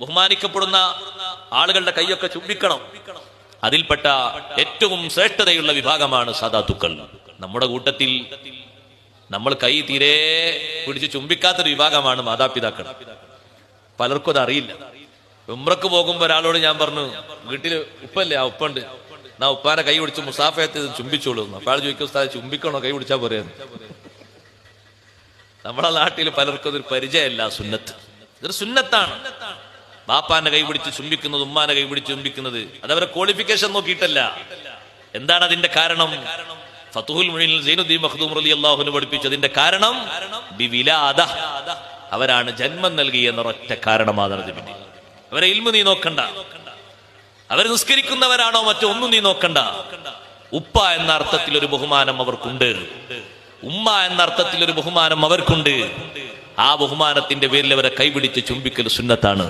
ബഹുമാനിക്കപ്പെടുന്ന ആളുകളുടെ കൈയൊക്കെ ചുംബിക്കണം. അതിൽപ്പെട്ട ഏറ്റവും ശ്രേഷ്ഠതയുള്ള വിഭാഗമാണ് സാധാത്തുക്കൾ നമ്മുടെ കൂട്ടത്തിൽ നമ്മൾ കൈ തീരെ പിടിച്ച് ചുംബിക്കാത്തൊരു വിഭാഗമാണ് മാതാപിതാക്കൾ. പലർക്കും അത് അറിയില്ല. ഉമ്രക്ക് പോകുമ്പോ ഒരാളോട് ഞാൻ പറഞ്ഞു വീട്ടിൽ ഉപ്പല്ലേ? ആ ഉപ്പുണ്ട്. നാ ഉപ്പാനെ കൈ പിടിച്ച് മുസാഫയത്ത് ചുംബിച്ചോളൂ. അപ്പാൾ ആൾ ചോദിക്കും സ്ഥലം ചുംബിക്കണോ? കൈ പിടിച്ചാ പോരെയെന്ന് നമ്മുടെ നാട്ടിൽ പലർക്കും അതൊരു പരിചയമല്ല സുന്നത്ത്. ഇതൊരു സുന്നത്താണ്. ബാപ്പാന്റെ കൈ പിടിച്ച് ചുംബിക്കുന്നത് ഉമ്മാനെ കൈ പിടിച്ച് ചുംബിക്കുന്നത്. അതവരെ ക്വാളിഫിക്കേഷൻ നോക്കിയിട്ടല്ല. എന്താണ് അതിന്റെ കാരണം? ഫത്തുഹുൽ മുഴീനിൽ സൈനുദ്ദീൻ മഖ്ദൂം അലി അള്ളാഹുന് പഠിപ്പിച്ചതിന്റെ കാരണം ബിവിലാദ അവരാണ് ജന്മം നൽകിയ എന്നൊരൊറ്റ കാരണമാണ് അവരെ ഇൽമു നീ നോക്കണ്ട. അവർ നിസ്കരിക്കുന്നവരാണോ മറ്റോ ഒന്നും നീ നോക്കണ്ട. ഉപ്പ എന്ന അർത്ഥത്തിൽ ഒരു ബഹുമാനം അവർക്കുണ്ട്. ഉമ്മ എന്ന അർത്ഥത്തിൽ ഒരു ബഹുമാനം അവർക്കുണ്ട്. ആ ബഹുമാനത്തിന്റെ പേരിൽ അവരെ കൈപിടിച്ച് ചുംബിക്കൽ സുന്നത്താണ്.